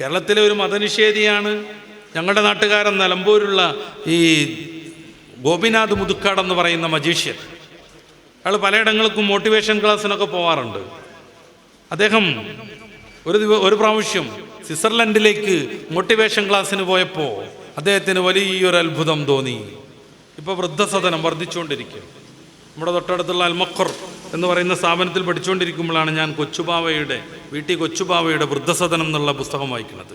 കേരളത്തിലെ ഒരു മതനിഷേധിയാണ് ഞങ്ങളുടെ നാട്ടുകാരൻ നിലമ്പൂരുള്ള ഈ ഗോപിനാഥ് മുതുക്കാട് എന്ന് പറയുന്ന മജീഷ്യൻ. അയാൾ പലയിടങ്ങൾക്കും മോട്ടിവേഷൻ ക്ലാസ്സിനൊക്കെ പോവാറുണ്ട്. അദ്ദേഹം ഒരു ദിവ ഒരു പ്രാവശ്യം സ്വിറ്റ്സർലൻഡിലേക്ക് മോട്ടിവേഷൻ ക്ലാസ്സിന് പോയപ്പോൾ അദ്ദേഹത്തിന് വലിയൊരു അത്ഭുതം തോന്നി. ഇപ്പോൾ വൃദ്ധസദനം വർദ്ധിച്ചുകൊണ്ടിരിക്കും നമ്മുടെ തൊട്ടടുത്തുള്ള അൽമഖർ എന്ന് പറയുന്ന സ്ഥാപനത്തിൽ പഠിച്ചുകൊണ്ടിരിക്കുമ്പോഴാണ് ഞാൻ കൊച്ചുബാവയുടെ വീട്ടിൽ കൊച്ചുബാവയുടെ വൃദ്ധസദനം എന്നുള്ള പുസ്തകം വായിക്കുന്നത്.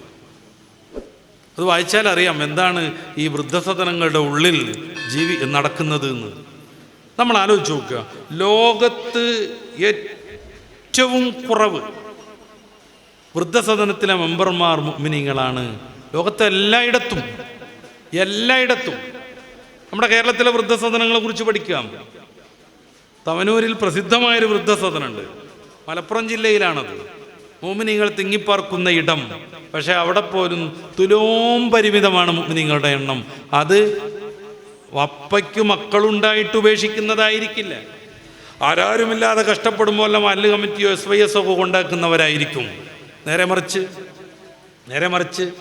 അത് വായിച്ചാൽ അറിയാം എന്താണ് ഈ വൃദ്ധസദനങ്ങളുടെ ഉള്ളിൽ ജീവി നടക്കുന്നത് എന്ന്. നമ്മൾ ആലോചിച്ച് നോക്കുക. ലോകത്ത് ഏറ്റവും കുറവ് വൃദ്ധസദനത്തിലെ മെമ്പർമാർ മിനിങ്ങളാണ് ലോകത്തെ എല്ലായിടത്തും എല്ലായിടത്തും. നമ്മുടെ കേരളത്തിലെ വൃദ്ധസദനങ്ങളെ കുറിച്ച് പഠിക്കാം. തവനൂരിൽ പ്രസിദ്ധമായൊരു വൃദ്ധസദനുണ്ട്. മലപ്പുറം ജില്ലയിലാണത്. മോമിനിങ്ങൾ തിങ്ങിപ്പാർക്കുന്ന ഇടം. പക്ഷെ അവിടെ പോലും തുലോം പരിമിതമാണ് മോമിനിങ്ങളുടെ എണ്ണം. അത് വപ്പയ്ക്ക് മക്കളുണ്ടായിട്ട് ഉപേക്ഷിക്കുന്നതായിരിക്കില്ല. ആരാരുമില്ലാതെ കഷ്ടപ്പെടുമ്പോൾ അല്ല് കമ്മിറ്റിയോ എസ് വൈ എസ് ഒക്കെ കൊണ്ടാക്കുന്നവരായിരിക്കും. നേരെ മറിച്ച് നേരെ മറിച്ച്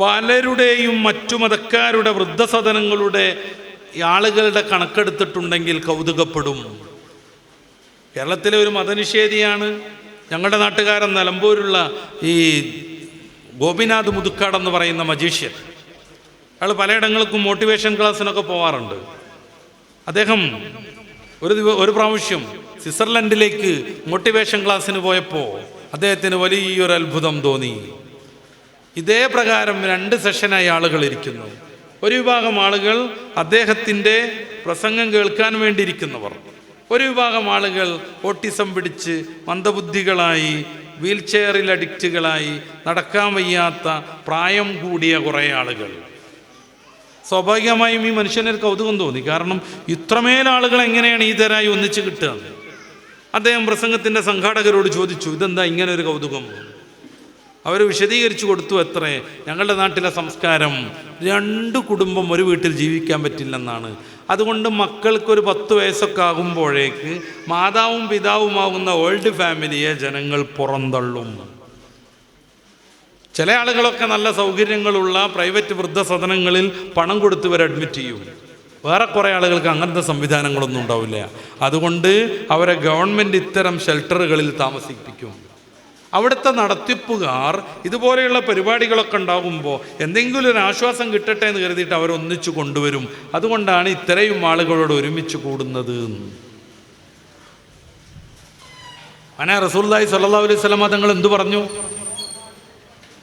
പലരുടെയും മറ്റു മതക്കാരുടെ വൃദ്ധസദനങ്ങളുടെ ആളുകളുടെ കണക്കെടുത്തിട്ടുണ്ടെങ്കിൽ കൗതുകപ്പെടും. കേരളത്തിലെ ഒരു മതനിഷേധിയാണ് ഞങ്ങളുടെ നാട്ടുകാരൻ നിലമ്പൂരുള്ള ഈ ഗോപിനാഥ് മുതുക്കാട് എന്ന് പറയുന്ന മജീഷ്യൻ. അയാൾ പലയിടങ്ങൾക്കും മോട്ടിവേഷൻ ക്ലാസ്സിനൊക്കെ പോവാറുണ്ട്. അദ്ദേഹം ഒരു ദിവ ഒരു പ്രാവശ്യം സ്വിറ്റ്സർലൻഡിലേക്ക് മോട്ടിവേഷൻ ക്ലാസ്സിന് പോയപ്പോൾ അദ്ദേഹത്തിന് വലിയൊരു അത്ഭുതം തോന്നി. ഇതേ പ്രകാരം രണ്ട് സെഷനായി ആളുകൾ ഇരിക്കുന്നു. ഒരു വിഭാഗം ആളുകൾ അദ്ദേഹത്തിന്റെ പ്രസംഗം കേൾക്കാൻ വേണ്ടിയിരിക്കുന്നവർ. ഒരു വിഭാഗം ആളുകൾ ഓട്ടിസം പിടിച്ച് മന്ദബുദ്ധികളായി വീൽ ചെയറിൽ അഡിക്റ്റുകളായി നടക്കാൻ വയ്യാത്ത പ്രായം കൂടിയ കുറേ ആളുകൾ. സ്വാഭാവികമായും ഈ മനുഷ്യനൊരു കൗതുകം തോന്നി. കാരണം ഇത്രമേൽ ആളുകൾ എങ്ങനെയാണ് ഈ തരായി ഒന്നിച്ച് കിട്ടുക? അദ്ദേഹം പ്രസംഗത്തിന്റെ സംഘാടകരോട് ചോദിച്ചു ഇതെന്താ ഇങ്ങനെ ഒരു കൗതുകം? അവർ വിശദീകരിച്ചു കൊടുത്തു എത്ര? ഞങ്ങളുടെ നാട്ടിലെ സംസ്കാരം രണ്ട് കുടുംബം ഒരു വീട്ടിൽ ജീവിക്കാൻ പറ്റില്ലെന്നാണ്. അതുകൊണ്ട് മക്കൾക്കൊരു പത്ത് വയസ്സൊക്കെ ആകുമ്പോഴേക്ക് മാതാവും പിതാവുമാകുന്ന ഓൾഡ് ഫാമിലിയെ ജനങ്ങൾ പുറന്തള്ളും. ചില ആളുകളൊക്കെ നല്ല സൗകര്യങ്ങളുള്ള പ്രൈവറ്റ് വൃദ്ധസദനങ്ങളിൽ പണം കൊടുത്ത് ഇവർ അഡ്മിറ്റ് ചെയ്യും. വേറെ കുറേ ആളുകൾക്ക് അങ്ങനത്തെ സംവിധാനങ്ങളൊന്നും ഉണ്ടാവില്ല. അതുകൊണ്ട് അവരെ ഗവൺമെന്റ് ഇത്തരം ഷെൽട്ടറുകളിൽ താമസിപ്പിക്കും. അവിടുത്തെ നടത്തിപ്പുകാർ ഇതുപോലെയുള്ള പരിപാടികളൊക്കെ ഉണ്ടാകുമ്പോൾ എന്തെങ്കിലും ഒരു ആശ്വാസം കിട്ടട്ടെ എന്ന് കരുതിയിട്ട് അവരൊന്നിച്ചു കൊണ്ടുവരും. അതുകൊണ്ടാണ് ഇത്രയും ആളുകളോട് ഒരുമിച്ച് കൂടുന്നത് അങ്ങനെ റസൂല്ലായി സല്ലാ അലൈഹി സ്വലമ തങ്ങൾ എന്തു പറഞ്ഞു?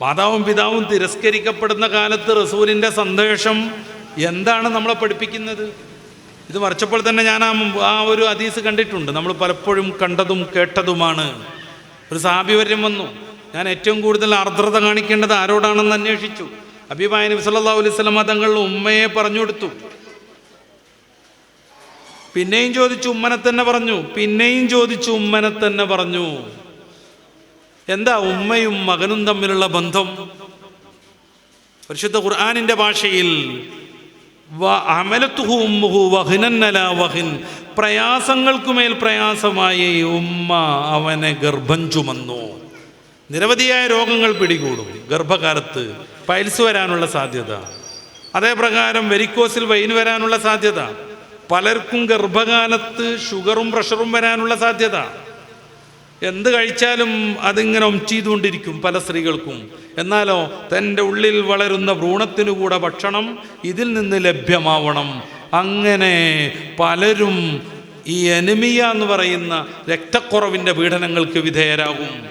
മാതാവും പിതാവും തിരസ്കരിക്കപ്പെടുന്ന കാലത്ത് റസൂലിന്റെ സന്ദേശം എന്താണ് നമ്മളെ പഠിപ്പിക്കുന്നത്? ഇത് മറിച്ചപ്പോൾ തന്നെ ഞാൻ ആ ഒരു അതീസ് കണ്ടിട്ടുണ്ട്. നമ്മൾ പലപ്പോഴും കണ്ടതും കേട്ടതുമാണ്. ഒരു സാഭിവര്യം വന്നു. ഞാൻ ഏറ്റവും കൂടുതൽ ആർദ്രത കാണിക്കേണ്ടത് ആരോടാണെന്ന് അന്വേഷിച്ചു. അബിബായ നബി സല്ലാ അലൈഹി വസല്ലമ തങ്ങൾ ഉമ്മയെ പറഞ്ഞു കൊടുത്തു. പിന്നെയും ചോദിച്ചു ഉമ്മനെ തന്നെ പറഞ്ഞു. പിന്നെയും ചോദിച്ചു ഉമ്മനെ തന്നെ പറഞ്ഞു. എന്താ ഉമ്മയും മകനും തമ്മിലുള്ള ബന്ധം? പരിശുദ്ധ ഖുർആാനിന്റെ ഭാഷയിൽ അമലത്തുഹു ഉമ്മുഹു പ്രയാസങ്ങൾക്കുമേൽ പ്രയാസമായി ഉമ്മ അവനെ ഗർഭം ചുമന്നു. നിരവധിയായ രോഗങ്ങൾ പിടികൂടും ഗർഭകാലത്ത്. പൈൽസ് വരാനുള്ള സാധ്യത. അതേപ്രകാരം വെരിക്കോസിൽ വൈൻ വരാനുള്ള സാധ്യത. പലർക്കും ഗർഭകാലത്ത് ഷുഗറും പ്രഷറും വരാനുള്ള സാധ്യത. എന്ത് കഴിച്ചാലും അതിങ്ങനെ ചെയ്തുകൊണ്ടിരിക്കും പല സ്ത്രീകൾക്കും. എന്നാലോ തന്റെ ഉള്ളിൽ വളരുന്ന ഭ്രൂണത്തിനു കൂടെ ഭക്ഷണം ഇതിൽ നിന്ന് ലഭ്യമാവണം. അങ്ങനെ പലരും ഈ എനിമിയ എന്ന് പറയുന്ന രക്തക്കുറവിന്റെ പീഡനങ്ങൾക്ക് വിധേയരാകും.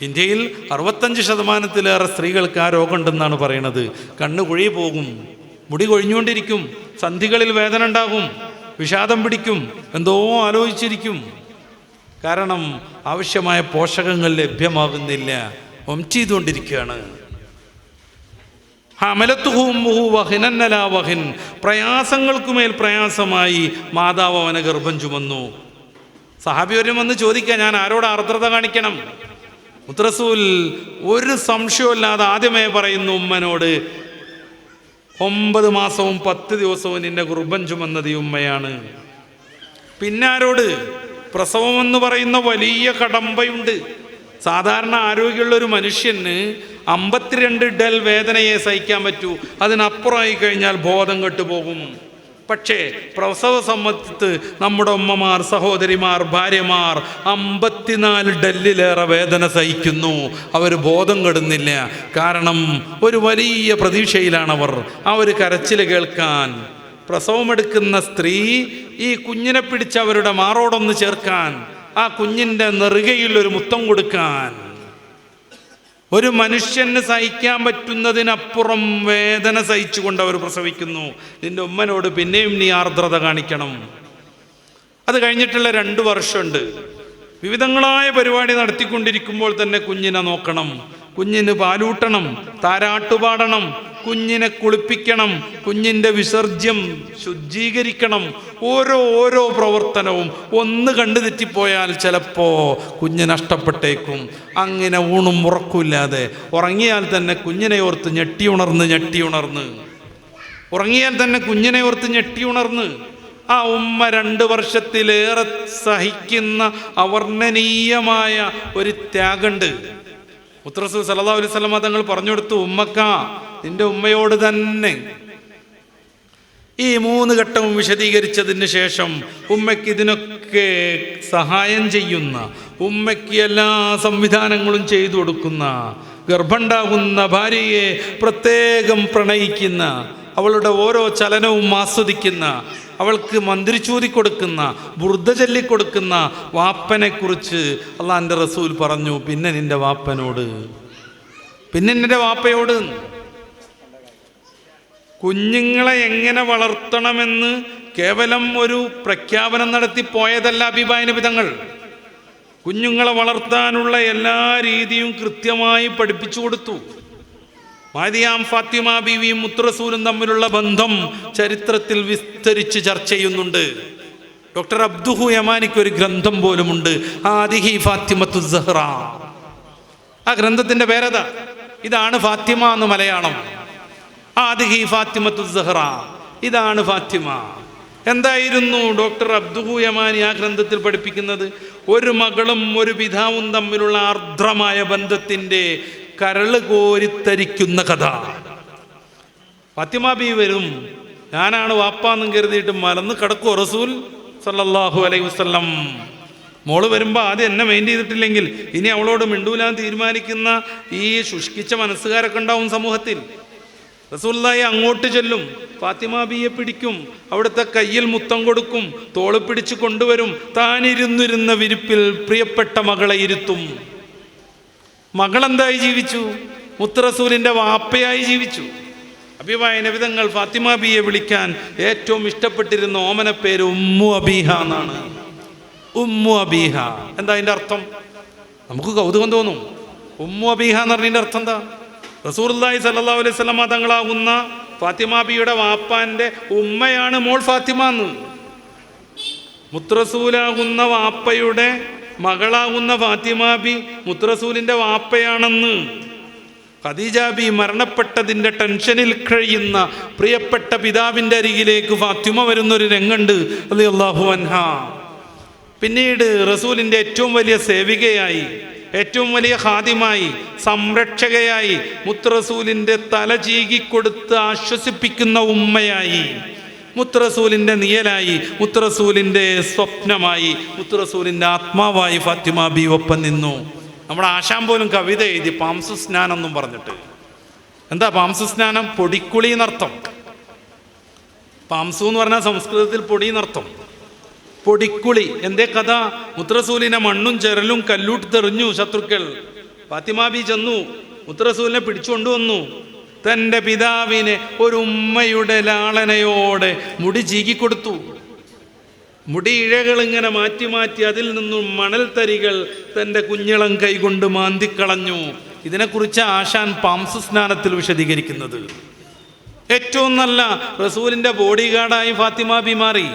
ഇന്ത്യയിൽ അറുപത്തഞ്ച് ശതമാനത്തിലേറെ സ്ത്രീകൾക്ക് ആ രോഗമുണ്ടെന്നാണ് പറയുന്നത്. കണ്ണ് കുഴി പോകും മുടി കൊഴിഞ്ഞുകൊണ്ടിരിക്കും സന്ധികളിൽ വേദന ഉണ്ടാകും വിഷാദം പിടിക്കും എന്തോ ആലോചിച്ചിരിക്കും. കാരണം ആവശ്യമായ പോഷകങ്ങൾ ലഭ്യമാകുന്നില്ല. ഒം ചെയ്തുകൊണ്ടിരിക്കുകയാണ്. വഹിൻ. പ്രയാസങ്ങൾക്കുമേൽ പ്രയാസമായി മാതാവ് അവനെ ഗർഭം ചുമന്നു. സഹാബിവരും വന്ന് ചോദിക്കുക ഞാൻ ആരോട് ആർദ്രത കാണിക്കണം? മുത്രസൂൽ ഒരു സംശയമില്ലാതെ ആദ്യമേ പറയുന്നു ഉമ്മനോട് ഒമ്പത് മാസവും പത്ത് ദിവസവും നിന്റെ ഗർഭം ചുമന്നത് ഉമ്മയാണ്. പിന്നെ പ്രസവം എന്ന് പറയുന്ന വലിയ കടമ്പയുണ്ട്. സാധാരണ ആരോഗ്യമുള്ള ഒരു മനുഷ്യന് അമ്പത്തിരണ്ട് ഡൽ വേദനയെ സഹിക്കാൻ പറ്റൂ. അതിനപ്പുറമായി കഴിഞ്ഞാൽ ബോധം കെട്ടുപോകും. പക്ഷേ പ്രസവ സമയത്ത് നമ്മുടെ ഉമ്മമാർ സഹോദരിമാർ ഭാര്യമാർ അമ്പത്തിനാല് ഡല്ലിലേറെ വേദന സഹിക്കുന്നു. അവർ ബോധം കെടുന്നില്ല. കാരണം ഒരു വലിയ പ്രതീക്ഷയിലാണവർ. ആ ഒരു കരച്ചിൽ കേൾക്കാൻ പ്രസവമെടുക്കുന്ന സ്ത്രീ ഈ കുഞ്ഞിനെ പിടിച്ച് അവരുടെ മാറോടൊന്ന് ചേർക്കാൻ ആ കുഞ്ഞിന്റെ നെറുകയിൽ ഒരു മുത്തം കൊടുക്കാൻ. ഒരു മനുഷ്യന് സഹിക്കാൻ പറ്റുന്നതിനപ്പുറം വേദന സഹിച്ചുകൊണ്ട് അവർ പ്രസവിക്കുന്നു. നിന്റെ ഉമ്മനോട് പിന്നെയും നീ ആർദ്രത കാണിക്കണം. അത് കഴിഞ്ഞിട്ടുള്ള രണ്ട് വർഷമുണ്ട്. വിവിധങ്ങളായ പരിപാടി നടത്തിക്കൊണ്ടിരിക്കുമ്പോൾ തന്നെ കുഞ്ഞിനെ നോക്കണം. കുഞ്ഞിന് പാലൂട്ടണം താരാട്ടുപാടണം കുഞ്ഞിനെ കുളിപ്പിക്കണം കുഞ്ഞിന്റെ വിസർജ്യം ശുദ്ധീകരിക്കണം. ഓരോ ഓരോ പ്രവർത്തനവും ഒന്ന് കണ്ടു തെറ്റിപ്പോയാൽ ചിലപ്പോൾ കുഞ്ഞ് നഷ്ടപ്പെട്ടേക്കും. അങ്ങനെ ഊണും ഉറക്കില്ലാതെ. ഉറങ്ങിയാൽ തന്നെ കുഞ്ഞിനെ ഓർത്ത് ഞെട്ടി ഉണർന്ന് ഞെട്ടി ഉണർന്ന്. ഉറങ്ങിയാൽ തന്നെ കുഞ്ഞിനെ ഓർത്ത് ഞെട്ടി ഉണർന്ന്. ആ ഉമ്മ രണ്ട് വർഷത്തിലേറെ സഹിക്കുന്ന അവർണനീയമായ ഒരു ത്യാഗമുണ്ട് മുത്തറസൂ സല്ലാ അലൈഹി സ്വലമ തങ്ങൾ പറഞ്ഞു കൊടുത്തു ഉമ്മക്ക നിന്റെ ഉമ്മയോട് തന്നെ. ഈ മൂന്ന് ഘട്ടവും വിശദീകരിച്ചതിന് ശേഷം ഉമ്മയ്ക്ക് ഇതിനൊക്കെ സഹായം ചെയ്യുന്ന ഉമ്മയ്ക്ക് എല്ലാ സംവിധാനങ്ങളും ചെയ്തു കൊടുക്കുന്ന ഗർഭണ്ടാകുന്ന ഭാര്യയെ പ്രത്യേകം പ്രണയിക്കുന്ന അവളുടെ ഓരോ ചലനവും ആസ്വദിക്കുന്ന അവൾക്ക് മന്ത്രിച്ചൂതി കൊടുക്കുന്ന ബുർദ്ധ ചൊല്ലിക്കൊടുക്കുന്ന വാപ്പനെക്കുറിച്ച് കുറിച്ച് അള്ളാന്റെ റസൂൽ പറഞ്ഞു പിന്നെ നിന്റെ വാപ്പനോട്? പിന്നെ നിന്റെ വാപ്പയോട്? കുഞ്ഞുങ്ങളെ എങ്ങനെ വളർത്തണമെന്ന് കേവലം ഒരു പ്രഖ്യാപനം നടത്തി പോയതല്ല അഭിപായന വിധങ്ങൾ കുഞ്ഞുങ്ങളെ വളർത്താനുള്ള എല്ലാ രീതിയും കൃത്യമായി പഠിപ്പിച്ചു കൊടുത്തു. മാരിയാം ഫാത്തിമ ബീവിയും മുത്രസൂലും തമ്മിലുള്ള ബന്ധം ചരിത്രത്തിൽ വിസ്തരിച്ച് ചർച്ച ചെയ്യുന്നുണ്ട്. ഡോക്ടർ അബ്ദുഹു യമാനിക്ക് ഒരു ഗ്രന്ഥം പോലുമുണ്ട്. ആദിഹി ഫാത്തിമത്തു സഹ്റ. ആ ഗ്രന്ഥത്തിന്റെ പേരതാ ഇതാണ് ഫാത്തിമ എന്ന് മലയാളം. ആദിഹി ഫാത്തിമത്തു സഹ്റ. ഇതാണ് ഫാത്തിമ. എന്തായിരുന്നു ഡോക്ടർ അബ്ദുഹു യമാനി ആ ഗ്രന്ഥത്തിൽ പഠിപ്പിക്കുന്നത്? ഒരു മകളും ഒരു പിതാവും തമ്മിലുള്ള ആർദ്രമായ ബന്ധത്തിന്റെ കരൾ കോരിത്തരിക്കുന്ന കഥ. ഫാത്തിമ വരും. ഞാനാണ് വാപ്പാന്നും കരുതിയിട്ട് മലന്ന് കടക്കു റസൂൽ സല്ലാഹു അലൈഹി വസ്ലം മോൾ വരുമ്പോൾ ആദ്യം എന്നെ മെയിൻ ചെയ്തിട്ടില്ലെങ്കിൽ ഇനി അവളോട് മിണ്ടൂലാൻ തീരുമാനിക്കുന്ന ഈ ശുഷ്കിച്ച മനസ്സുകാരൊക്കെ ഉണ്ടാവും സമൂഹത്തിൽ. റസൂല്ലായി അങ്ങോട്ട് ചെല്ലും. ഫാത്തിമ ബിയെ പിടിക്കും. അവിടുത്തെ കയ്യിൽ മുത്തം കൊടുക്കും. തോൾ പിടിച്ച് കൊണ്ടുവരും. താനിരുന്നിരുന്ന വിരിപ്പിൽ പ്രിയപ്പെട്ട മകളെ ഇരുത്തും. മകളെന്തായി ജീവിച്ചു? മുത്തറസൂലിന്റെ വാപ്പയായി ജീവിച്ചു. അഭിവായന വിധങ്ങൾ ഫാത്തിമ ബിയെ വിളിക്കാൻ ഏറ്റവും ഇഷ്ടപ്പെട്ടിരുന്ന ഓമന പേര് ഉമ്മു അബീഹ എന്നാണ്. ഉമ്മു അബീഹ. എന്താ അതിന്റെ അർത്ഥം? നമുക്ക് കൗതുകം തോന്നും. ഉമ്മു അബീഹ എന്ന് പറഞ്ഞതിന്റെ അർത്ഥം എന്താ? റസൂർല്ലാഹി സല്ലാ അലൈഹി സ്വലമ തങ്ങളാകുന്ന ഫാത്തിമ ബിയുടെ വാപ്പാന്റെ ഉമ്മയാണ് മോൾ ഫാത്തിമ എന്ന്. മുത്രസൂലാകുന്ന വാപ്പയുടെ മകളാകുന്ന ഫാത്തിമാബി മുത്രസൂലിന്റെ വാപ്പയാണെന്ന്. ഖദീജാബി മരണപ്പെട്ടതിന്റെ ടെൻഷനിൽ കഴിയുന്ന പ്രിയപ്പെട്ട പിതാവിന്റെ അരികിലേക്ക് ഫാത്തിമ വരുന്നൊരു രംഗുണ്ട് അലി അള്ളാഹു അൻഹ. പിന്നീട് റസൂലിന്റെ ഏറ്റവും വലിയ സേവികയായി ഏറ്റവും വലിയ ഹാദ്യമായി സംരക്ഷകയായി മുത്തറസൂലിന്റെ തല ചീകിക്കൊടുത്ത് ആശ്വസിപ്പിക്കുന്ന ഉമ്മയായി. മുത്തറസൂലിന്റെ നിയലായി മുത്തറസൂലിന്റെ സ്വപ്നമായി മുത്തറസൂലിന്റെ ആത്മാവായി ഫാത്തിമ ബി ഒപ്പം നിന്നു. നമ്മുടെ ആശാൻ പോലും കവിത എഴുതി പാംസു സ്നാനം എന്നും പറഞ്ഞിട്ട്. എന്താ പാംസു സ്നാനം പൊടിക്കുളി എന്നർത്ഥം. പാംസു എന്ന് പറഞ്ഞാൽ സംസ്കൃതത്തിൽ പൊടി എന്നർത്ഥം. പൊടിക്കുളി. എന്തേ കഥ? മുത്രസൂലിനെ മണ്ണും ചെരലും കല്ലൂട്ട് തെറിഞ്ഞു ശത്രുക്കൾ. ഫാത്തിമാബി ചെന്നു. മുത്രസൂലിനെ പിടിച്ചുകൊണ്ടുവന്നു. തന്റെ പിതാവിന് ഒരു ഉമ്മയുടെ ലാളനയോടെ മുടി ചീകിക്കൊടുത്തു ഇഴകൾ ഇങ്ങനെ മാറ്റി മാറ്റി അതിൽ നിന്നും മണൽത്തരികൾ തന്റെ കുഞ്ഞളം കൈകൊണ്ട് മാന്തിക്കളഞ്ഞു. ഇതിനെക്കുറിച്ച് ആശാൻ പാംസു സ്നാനത്തിൽ വിശദീകരിക്കുന്നത്. ഏറ്റവും നല്ല റസൂലിന്റെ ബോഡി ഗാർഡായി ഫാത്തിമ ബി മാറി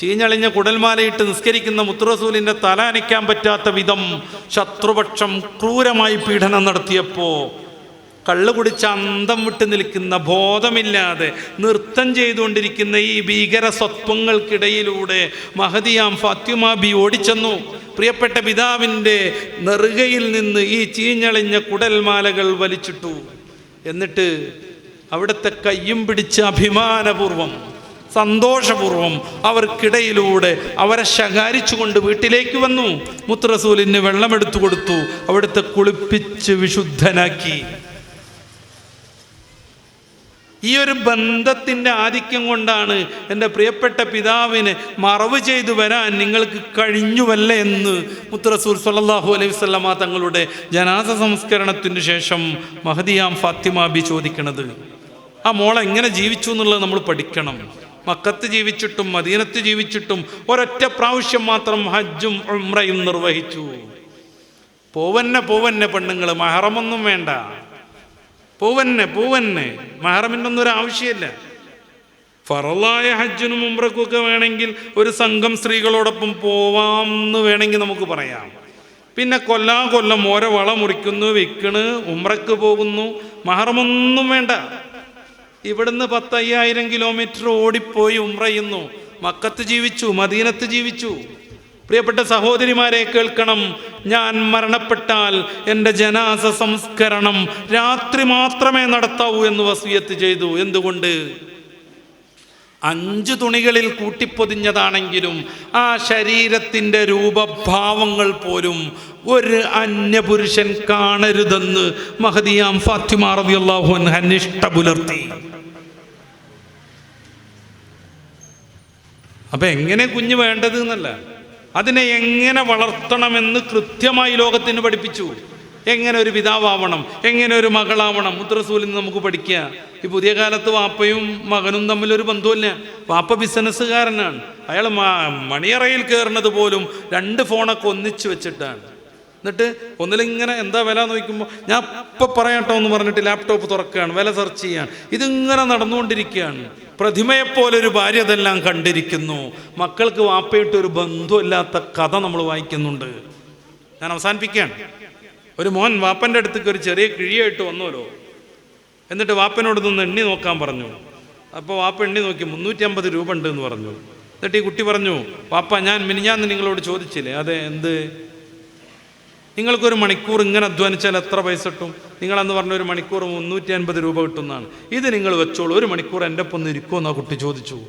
ചീഞ്ഞളിഞ്ഞ കുടൽമാലയിട്ട് നിസ്കരിക്കുന്ന മുത്തുറസൂലിന്റെ തല അനയ്ക്കാൻ പറ്റാത്ത വിധം ശത്രുപക്ഷം ക്രൂരമായി പീഡനം നടത്തിയപ്പോൾ കള്ള് കുടിച്ച് അന്തം വിട്ട് നിൽക്കുന്ന ബോധമില്ലാതെ നൃത്തം ചെയ്തുകൊണ്ടിരിക്കുന്ന ഈ ഭീകര സ്വത്വങ്ങൾക്കിടയിലൂടെ മഹദിയാം ഫാത്തിമ ബി ഓടിച്ചെന്നു. പ്രിയപ്പെട്ട പിതാവിന്റെ നെറുകയിൽ നിന്ന് ഈ ചീഞ്ഞളിഞ്ഞ കുടൽമാലകൾ വലിച്ചിട്ടു. എന്നിട്ട് അവിടുത്തെ കയ്യും പിടിച്ച് അഭിമാനപൂർവം സന്തോഷപൂർവം അവർക്കിടയിലൂടെ അവരെ ശകാരിച്ചുകൊണ്ട് വീട്ടിലേക്ക് വന്നു. മുത്രസൂലിന് വെള്ളമെടുത്തു കൊടുത്തു. അവിടുത്തെ കുളിപ്പിച്ച് വിശുദ്ധനാക്കി. ഈ ഒരു ബന്ധത്തിന്റെ ആധിക്യം കൊണ്ടാണ് എന്റെ പ്രിയപ്പെട്ട പിതാവിനെ മറവ് ചെയ്തു വരാൻ നിങ്ങൾക്ക് കഴിഞ്ഞുവല്ല എന്ന് മുത്തറസൂർ സല്ലാഹു അലൈഹി വസല്ലമ തങ്ങളുടെ ജനാസ സംസ്കരണത്തിന് ശേഷം മഹദിയാം ഫാത്തിമ ബി ചോദിക്കണത് ആ മോൾ എങ്ങനെ ജീവിച്ചു എന്നുള്ളത് നമ്മൾ പഠിക്കണം. മക്കത്ത് ജീവിച്ചിട്ടും മദീനത്ത് ജീവിച്ചിട്ടും ഒരൊറ്റ പ്രാവശ്യം മാത്രം ഹജ്ജും ഉംറയും നിർവഹിച്ചു. പോവന്നെ പോവന്നെ പെണ്ണുങ്ങൾ മഹറമൊന്നും വേണ്ട. പൂവന്നെ പൂവന്നെ. മഹറമിന്റെ ഒരു ആവശ്യമില്ല. ഫറലായ ഹജ്ജിനും ഉംറക്കൊക്കെ വേണമെങ്കിൽ ഒരു സംഘം സ്ത്രീകളോടൊപ്പം പോവാം എന്ന് വേണമെങ്കിൽ നമുക്ക് പറയാം. പിന്നെ കൊല്ലാ കൊല്ലം ഓരോ വള മുറിക്കുന്നു വിൽക്കണ് ഉമ്രക്ക് പോകുന്നു. മഹറമൊന്നും വേണ്ട. ഇവിടുന്ന് പത്തയ്യായിരം കിലോമീറ്റർ ഓടിപ്പോയി ഉമ്ര ചെയ്യുന്നു. മക്കത്ത് ജീവിച്ചു മദീനത്ത് ജീവിച്ചു. പ്രിയപ്പെട്ട സഹോദരിമാരെ കേൾക്കണം. ഞാൻ മരണപ്പെട്ടാൽ എന്റെ ജനാസ സംസ്കരണം രാത്രി മാത്രമേ നടത്താവൂ എന്ന് വസീയത്ത് ചെയ്തു. എന്തുകൊണ്ട്? അഞ്ച് തുണികളിൽ കൂട്ടിപ്പൊതിഞ്ഞതാണെങ്കിലും ആ ശരീരത്തിന്റെ രൂപഭാവങ്ങൾ പോലും ഒരു അന്യപുരുഷൻ കാണരുതെന്ന് മഹദിയാം ഫാത്തിമ റളിയല്ലാഹു അൻഹ നിഷ്ഠ പുലർത്തി അപ്പൊ എങ്ങനെ കുഞ്ഞ് വേണ്ടത് എന്നല്ല. അതിനെ എങ്ങനെ വളർത്തണമെന്ന് കൃത്യമായി ലോകത്തിന് പഠിപ്പിച്ചു. എങ്ങനെ ഒരു പിതാവണം എങ്ങനെ ഒരു മകളാവണം മുദ്രസൂലിൽ നിന്ന് നമുക്ക് പഠിക്കുക. ഈ പുതിയ കാലത്ത് വാപ്പയും മകനും തമ്മിലൊരു ഒരു ബന്ധമില്ല വാപ്പ ബിസിനസ്സുകാരനാണ്. അയാൾ മണിയറയിൽ കയറുന്നത് പോലും രണ്ട് ഫോണൊക്കെ ഒന്നിച്ച് വെച്ചിട്ടാണ്. എന്നിട്ട് ഒന്നിലിങ്ങനെ എന്താ വില നോക്കുമ്പോൾ ഞാൻ ഇപ്പം പറയാട്ടോ എന്ന് പറഞ്ഞിട്ട് ലാപ്ടോപ്പ് തുറക്കുകയാണ് വില സെർച്ച് ചെയ്യാണ് ഇതിങ്ങനെ നടന്നുകൊണ്ടിരിക്കുകയാണ്. പ്രതിമയെപ്പോലെ ഒരു ഭാര്യ അതെല്ലാം കണ്ടിരിക്കുന്നു. മക്കൾക്ക് വാപ്പയിട്ട് ഒരു ബന്ധമില്ലാത്ത കഥ നമ്മൾ വായിക്കുന്നുണ്ട്. ഞാൻ അവസാനിപ്പിക്കുകയാണ്. ഒരു മോൻ വാപ്പന്റെ അടുത്തേക്ക് ഒരു ചെറിയ കിഴിയായിട്ട് വന്നോലോ. എന്നിട്ട് വാപ്പനോട് നിന്ന് എണ്ണി നോക്കാൻ പറഞ്ഞു. അപ്പോൾ വാപ്പ എണ്ണി നോക്കി മുന്നൂറ്റി അമ്പത് രൂപ ഉണ്ട് എന്ന് പറഞ്ഞു. എന്നിട്ട് ഈ കുട്ടി പറഞ്ഞു വാപ്പ ഞാൻ മിനിഞ്ഞാന്ന് നിങ്ങളോട് ചോദിച്ചില്ലേ? അതെ എന്ത്? നിങ്ങൾക്കൊരു മണിക്കൂർ ഇങ്ങനെ അധ്വാനിച്ചാൽ എത്ര പൈസ കിട്ടും? നിങ്ങളെന്ന് പറഞ്ഞ ഒരു മണിക്കൂർ മുന്നൂറ്റി അൻപത് രൂപ കിട്ടുന്നതാണ്. ഇത് നിങ്ങൾ വെച്ചോളൂ. ഒരു മണിക്കൂർ എന്റെ ഒപ്പം ഇരിക്കുമോ ആ കുട്ടി ചോദിച്ചു.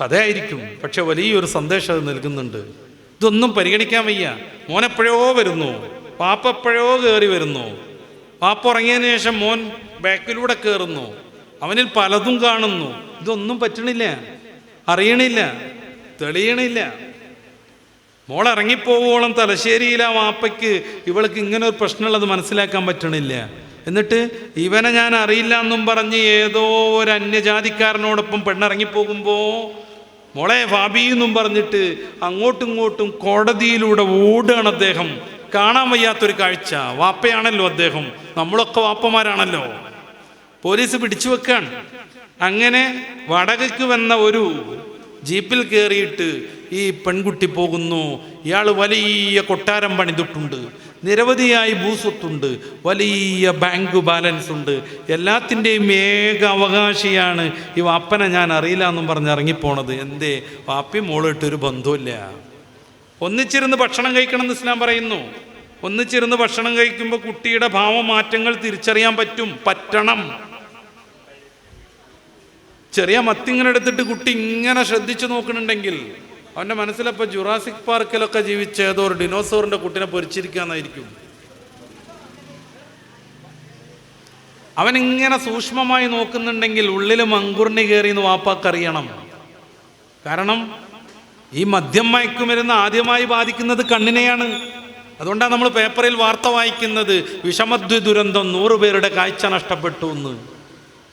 കഥയായിരിക്കും. പക്ഷെ വലിയൊരു സന്ദേശം അത് നൽകുന്നുണ്ട്. ഇതൊന്നും പരിഗണിക്കാൻ വയ്യ. മോനെപ്പോഴോ വരുന്നു. പാപ്പ എപ്പോഴോ കയറി വരുന്നു. പാപ്പ ഉറങ്ങിയതിന് ശേഷം മോൻ ബാക്കിലൂടെ കയറുന്നു അവനിൽ പലതും കാണുന്നു. ഇതൊന്നും പറ്റണില്ല. അറിയണില്ല. തെളിയണില്ല. മോൾ ഇറങ്ങിപ്പോവോളം തലശ്ശേരിയിലെ ആ വാപ്പയ്ക്ക് ഇവൾക്ക് ഇങ്ങനെ ഒരു പ്രശ്നമുള്ളത് മനസ്സിലാക്കാൻ പറ്റണില്ല. എന്നിട്ട് ഇവനെ ഞാൻ അറിയില്ല എന്നും പറഞ്ഞ് ഏതോ ഒരു അന്യജാതിക്കാരനോടൊപ്പം പെണ്ണിറങ്ങിപ്പോകുമ്പോൾ മോളെ ഫാബി എന്നും പറഞ്ഞിട്ട് അങ്ങോട്ടും ഇങ്ങോട്ടും കോടതിയിലൂടെ ഓടുകയാണ് അദ്ദേഹം. കാണാൻ വയ്യാത്തൊരു കാഴ്ച. വാപ്പയാണല്ലോ അദ്ദേഹം. നമ്മളൊക്കെ വാപ്പമാരാണല്ലോ. പോലീസ് പിടിച്ചു വെക്കാണ്. അങ്ങനെ വടകയ്ക്ക് വന്ന ഒരു ജീപ്പിൽ കയറിയിട്ട് ഈ പെൺകുട്ടി പോകുന്നു. ഇയാൾ വലിയ കൊട്ടാരം പണിതിട്ടുണ്ട്. നിരവധിയായി ഭൂസ്വത്തുണ്ട്. വലിയ ബാങ്ക് ബാലൻസ് ഉണ്ട്. എല്ലാത്തിന്റെയും ഏക അവകാശിയാണ് ഈ വാപ്പനെ ഞാൻ അറിയില്ല എന്നും പറഞ്ഞ് ഇറങ്ങിപ്പോണത്. എന്തേ? വാപ്പി മോളിട്ടൊരു ബന്ധമില്ല ഒന്നിച്ചിരുന്ന് ഭക്ഷണം കഴിക്കണം എന്ന് ഇസ്ലാം പറയുന്നു. ഒന്നിച്ചിരുന്ന് ഭക്ഷണം കഴിക്കുമ്പോൾ കുട്ടിയുടെ ഭാവമാറ്റങ്ങൾ തിരിച്ചറിയാൻ പറ്റും. പറ്റണം. ചെറിയ മത്തിങ്ങനെ എടുത്തിട്ട് കുട്ടി ഇങ്ങനെ ശ്രദ്ധിച്ചു നോക്കുന്നുണ്ടെങ്കിൽ അവന്റെ മനസ്സിലപ്പോൾ ജുറാസിക് പാർക്കിലൊക്കെ ജീവിച്ച ഏതോ ഒരു ഡിനോസോറിന്റെ കുട്ടിനെ പൊരിച്ചിരിക്കാന്നായിരിക്കും. അവൻ ഇങ്ങനെ സൂക്ഷ്മമായി നോക്കുന്നുണ്ടെങ്കിൽ ഉള്ളിൽ മങ്കുറിന് കയറി എന്ന് വാപ്പാക്കറിയണം കാരണം ഈ മദ്യം മയക്കുമരുന്ന് ആദ്യമായി ബാധിക്കുന്നത് കണ്ണിനെയാണ്. അതുകൊണ്ടാണ് നമ്മൾ പേപ്പറിൽ വാർത്ത വായിക്കുന്നത് വിഷമദ്വി ദുരന്തം നൂറുപേരുടെ കാഴ്ച നഷ്ടപ്പെട്ടു എന്ന്.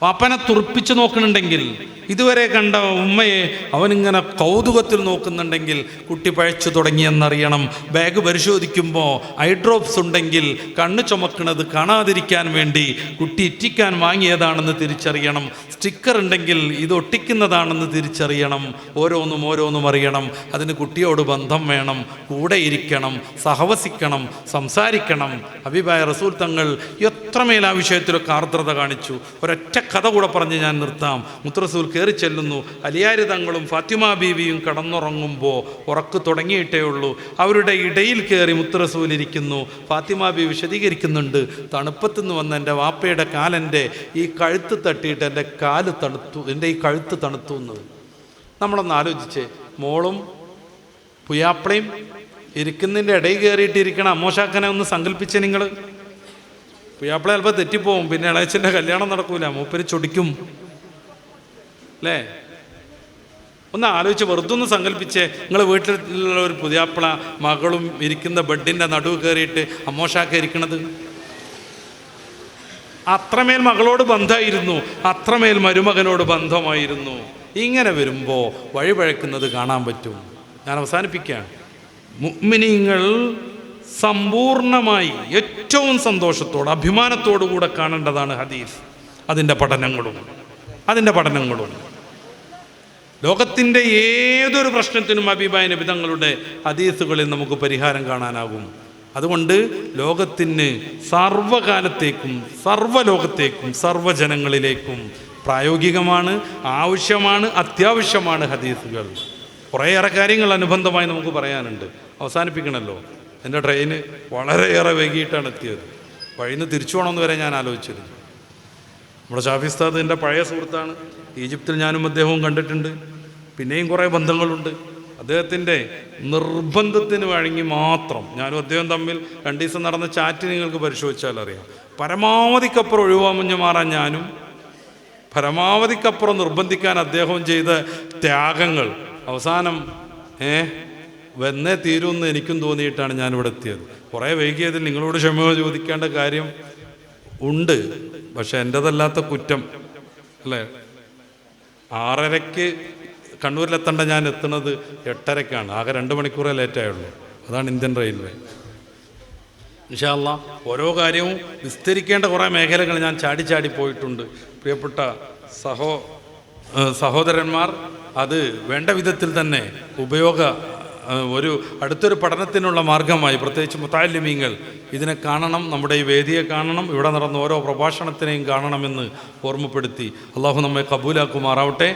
പാപ്പനെ തുറപ്പിച്ച് നോക്കുന്നുണ്ടെങ്കിൽ ഇതുവരെ കണ്ട ഉമ്മയെ അവനിങ്ങനെ കൗതുകത്തിൽ നോക്കുന്നുണ്ടെങ്കിൽ കുട്ടി പഴച്ചു തുടങ്ങിയെന്നറിയണം. ബാഗ് പരിശോധിക്കുമ്പോൾ ഹൈഡ്രോപ്സ് ഡ്രോപ്സ് ഉണ്ടെങ്കിൽ കണ്ണ് ചുമക്കുന്നത് കാണാതിരിക്കാൻ വേണ്ടി കുട്ടി ഇറ്റിക്കാൻ വാങ്ങിയതാണെന്ന് തിരിച്ചറിയണം. സ്റ്റിക്കർ ഉണ്ടെങ്കിൽ ഇത് ഒട്ടിക്കുന്നതാണെന്ന് തിരിച്ചറിയണം. ഓരോന്നും ഓരോന്നും അറിയണം. അതിന് കുട്ടിയോട് ബന്ധം വേണം. കൂടെ ഇരിക്കണം. സഹവസിക്കണം. സംസാരിക്കണം. അഭിപ്രായ റസൂൽ തങ്ങൾ എത്രമേൽ ആ വിഷയത്തിലൊക്കെ ആർദ്രത കാണിച്ചു. ഒരൊറ്റ കഥ കൂടെ പറഞ്ഞ് ഞാൻ നിർത്താം. മുത്തറസൂൽ കയറി ചെല്ലുന്നു. അലിയാരി തങ്ങളും ഫാത്തിമ ബീവിയും കടന്നുറങ്ങുമ്പോൾ ഉറക്ക് തുടങ്ങിയിട്ടേ ഉള്ളൂ. അവരുടെ ഇടയിൽ കയറി മുത്തറസൂൽ ഇരിക്കുന്നു. ഫാത്തിമ ബീവി വിശദീകരിക്കുന്നുണ്ട്. തണുപ്പത്തു നിന്ന് വന്ന എന്റെ വാപ്പയുടെ കാലന്റെ ഈ കഴുത്ത് തട്ടിയിട്ട് എന്റെ കാൽ തണുത്തു. എന്റെ ഈ കഴുത്ത് തണുത്തു എന്നത് നമ്മളൊന്ന് ആലോചിച്ചേ. മോളും പുയാപ്പിളയും ഇരിക്കുന്നതിന്റെ ഇടയിൽ കയറിയിട്ടിരിക്കണം അമ്മോശാക്കനെ ഒന്ന് സങ്കല്പിച്ചേ നിങ്ങൾ പുയാപ്പിള ചിലപ്പോൾ തെറ്റിപ്പോവും. പിന്നെ ഇളയച്ചന്റെ കല്യാണം നടക്കൂല. മൂപ്പര് ചൊടിക്കും. അല്ലേ? ഒന്ന് ആലോചിച്ച് വെറുതെ ഒന്ന് സങ്കല്പിച്ചേ. നിങ്ങൾ വീട്ടിലുള്ള ഒരു പുതിയാപ്പിള മകളും ഇരിക്കുന്ന ബെഡിന്റെ നടുവ് കയറിയിട്ട് അമ്മോഷാക്ക ഇരിക്കണത്. അത്രമേൽ മകളോട് ബന്ധമായിരുന്നു. അത്രമേൽ മരുമകനോട് ബന്ധമായിരുന്നു. ഇങ്ങനെ വരുമ്പോൾ വഴിപഴക്കുന്നത് കാണാൻ പറ്റും. ഞാൻ അവസാനിപ്പിക്കുകയാണ് മുഅ്മിനീങ്ങൾ സമ്പൂർണമായി ഏറ്റവും സന്തോഷത്തോടെ അഭിമാനത്തോടു കൂടെ കാണേണ്ടതാണ് ഹദീസ്. അതിന്റെ പഠനങ്ങളും. അതിന്റെ പഠനങ്ങളും. ലോകത്തിന്റെ ഏതൊരു പ്രശ്നത്തിനും അഭിപ്രായ നിബിധങ്ങളുടെ ഹദീസുകളിൽ നമുക്ക് പരിഹാരം കാണാനാകും. അതുകൊണ്ട് ലോകത്തിന് സർവകാലത്തേക്കും സർവലോകത്തേക്കും സർവജനങ്ങളിലേക്കും പ്രായോഗികമാണ് ആവശ്യമാണ് അത്യാവശ്യമാണ് ഹദീസുകൾ. കുറേയേറെ കാര്യങ്ങൾ അനുബന്ധമായി നമുക്ക് പറയാനുണ്ട്. അവസാനിപ്പിക്കണമല്ലോ എന്റെ ട്രെയിന് വളരെയേറെ വൈകിട്ടാണ് എത്തിയത്. വഴിന്ന് തിരിച്ചു പോകണമെന്ന് വരെ ഞാൻ ആലോചിച്ചിരുന്നു. നമ്മുടെ ഷാഫിസ്താദ് എന്റെ പഴയ സുഹൃത്താണ്. ഈജിപ്തിൽ ഞാനും അദ്ദേഹവും കണ്ടിട്ടുണ്ട്. പിന്നെയും കുറേ ബന്ധങ്ങളുണ്ട്. അദ്ദേഹത്തിന്റെ നിർബന്ധത്തിന് വഴങ്ങി മാത്രം ഞാനും അദ്ദേഹം തമ്മിൽ രണ്ട് ദിവസം നടന്ന ചാറ്റ് നിങ്ങൾക്ക് പരിശോധിച്ചാൽ അറിയാം. പരമാവധിക്കപ്പുറം ഒഴിവാമുഞ്ഞു മാറാൻ ഞാനും പരമാവധിക്കപ്പുറം നിർബന്ധിക്കാൻ അദ്ദേഹവും ചെയ്ത ത്യാഗങ്ങൾ അവസാനം ഏ വന്നേ തീരുമെന്ന് എനിക്കും തോന്നിയിട്ടാണ് ഞാനിവിടെ എത്തിയത്. കുറേ വൈകിയതിൽ നിങ്ങളോട് ക്ഷമ ചോദിക്കേണ്ട കാര്യം ഉണ്ട്. പക്ഷെ എന്റെതല്ലാത്ത കുറ്റം അല്ലേ? ആറരയ്ക്ക് കണ്ണൂരിലെത്തേണ്ട ഞാൻ എത്തുന്നത് എട്ടരയ്ക്കാണ്. ആകെ രണ്ട് മണിക്കൂറേ ലേറ്റായുള്ളൂ അതാണ് ഇന്ത്യൻ റെയിൽവേ. ഇൻഷാല്ല ഓരോ കാര്യവും വിസ്തരിക്കേണ്ട കുറേ മേഖലകൾ ഞാൻ ചാടി ചാടി പോയിട്ടുണ്ട്. പ്രിയപ്പെട്ട സഹോ സഹോദരന്മാർ അത് വേണ്ട വിധത്തിൽ തന്നെ ഉപയോഗ ഒരു അടുത്തൊരു പഠനത്തിനുള്ള മാർഗമായി പ്രത്യേകിച്ച് മുത്താലിമീങ്ങൾ ഇതിനെ കാണണം നമ്മുടെ ഈ വേദിയെ കാണണം ഇവിടെ നടന്ന ഓരോ പ്രഭാഷണത്തിനെയും കാണണമെന്ന് ഓർമ്മപ്പെടുത്തി. അള്ളാഹു നമ്മെ കബൂലാക്കുമാറാവട്ടെ.